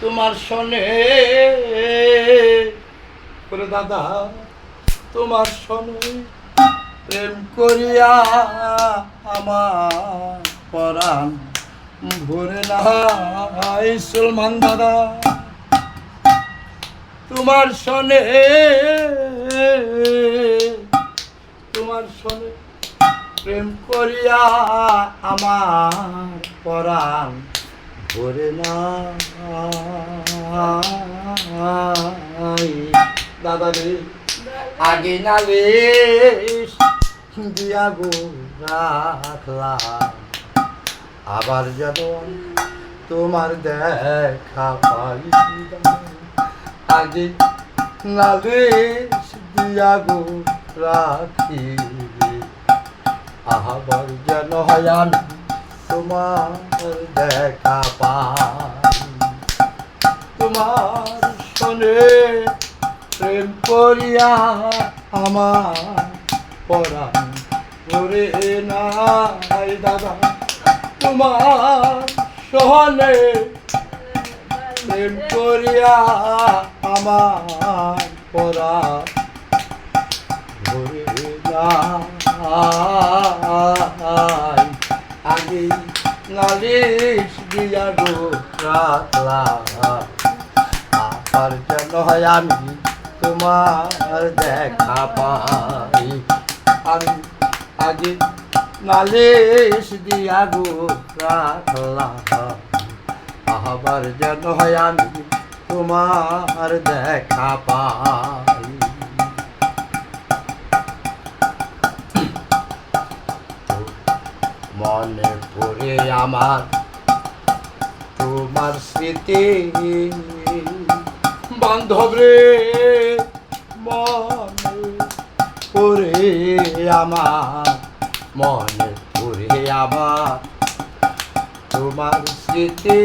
তোমার শোনে করে দাদা, তোমার শোনে প্রেম করিয়া আমার পরাণ ভরে নাই সুলমান দাদা। তোমার শোনে তোমার শোনে প্রেম করিয়া আমার পরাণ ভরে নাই দাদা রে আগে না রে দিয়া গো রাখলাম। আবার যেন তোমার দেখা পাই আগে নালিশ দিয়া গো রাখি আবার যেন হয় আমি তোমার দেখা পাই। তোমার শোনে প্রেম করিয়া আমার পরাণ ধরে নাই দাদা। তোমার সহনে প্রেম করিয়া আমার পরাণ ধরে নাই আগে নালিশ দিয়া গো আবার যেন হয় আমি তোমার দেখা পাই আমি আগে নালিশ দিয়া গো রাখলাম আবার যেন হয় আমি তোমার দেখা পাই মনে পড়ে আমার তোমার স্মৃতি। বান্ধব রে, মনে পড়ে আমার, মনে পড়ে আমার তোমার স্মৃতি।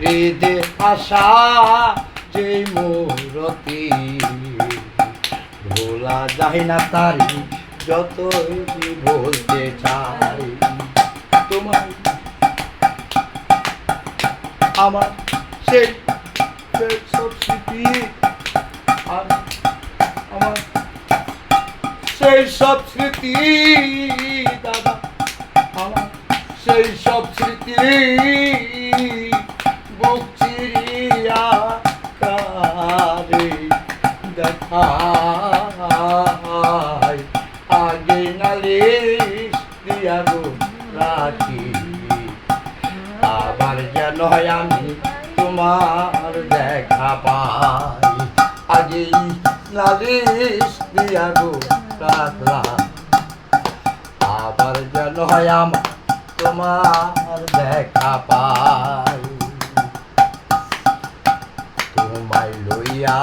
হৃদে আশা যে মূরতি ভোলা যায় না তারি, যতই বলতে চাই তোমার, আমার সেই সব স্মৃতি আমার সেই সব স্মৃতি, দাদা, আমার সেই সব স্মৃতি যেন আমি তোমার দেখা পাই। আগে নালিশ দিয়া গো আবার যেন আমার তোমার দেখা পাই। তোমায় লইয়া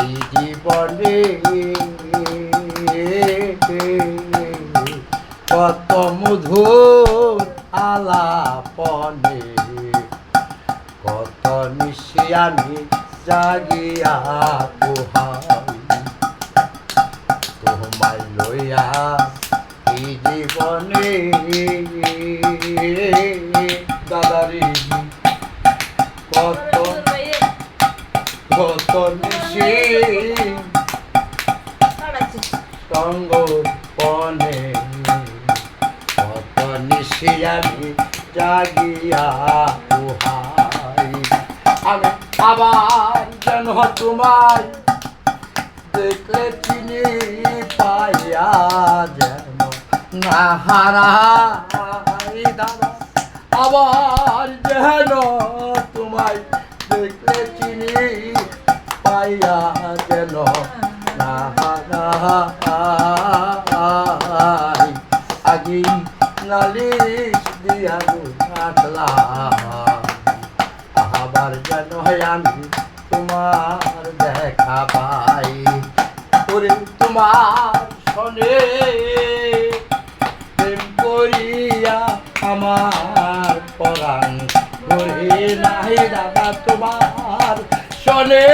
এই জীবনে কত মধুর আলাপনে নিশি আমি জাগিয়া পোহাই তোমায় লইয়া এই জীবনে দাদারি? কত কত নিশি সঙ্গ পনে কত নিশি আমি জাগিয়া আমি আবার যেন তোমায় দেখলে চিনি পাইয়া যেন না হারাই দাদা। আবার যেন তোমায় দেখলে চিনি পাইয়া যেন না হারাই আগে নালিশ দিয়া গো রাখলাম আবার যেন আমি তোমার দেখা পাই। ওরে তোমার সনে প্রেম করিয়া আমার পরাণ করে নাহি দাদা তোমার শোনে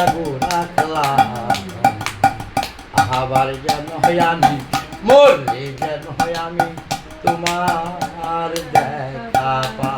কইরা গো রাখলাম আবার যেন হয় আমি মরলে যেন হয় তোমার দেখা পা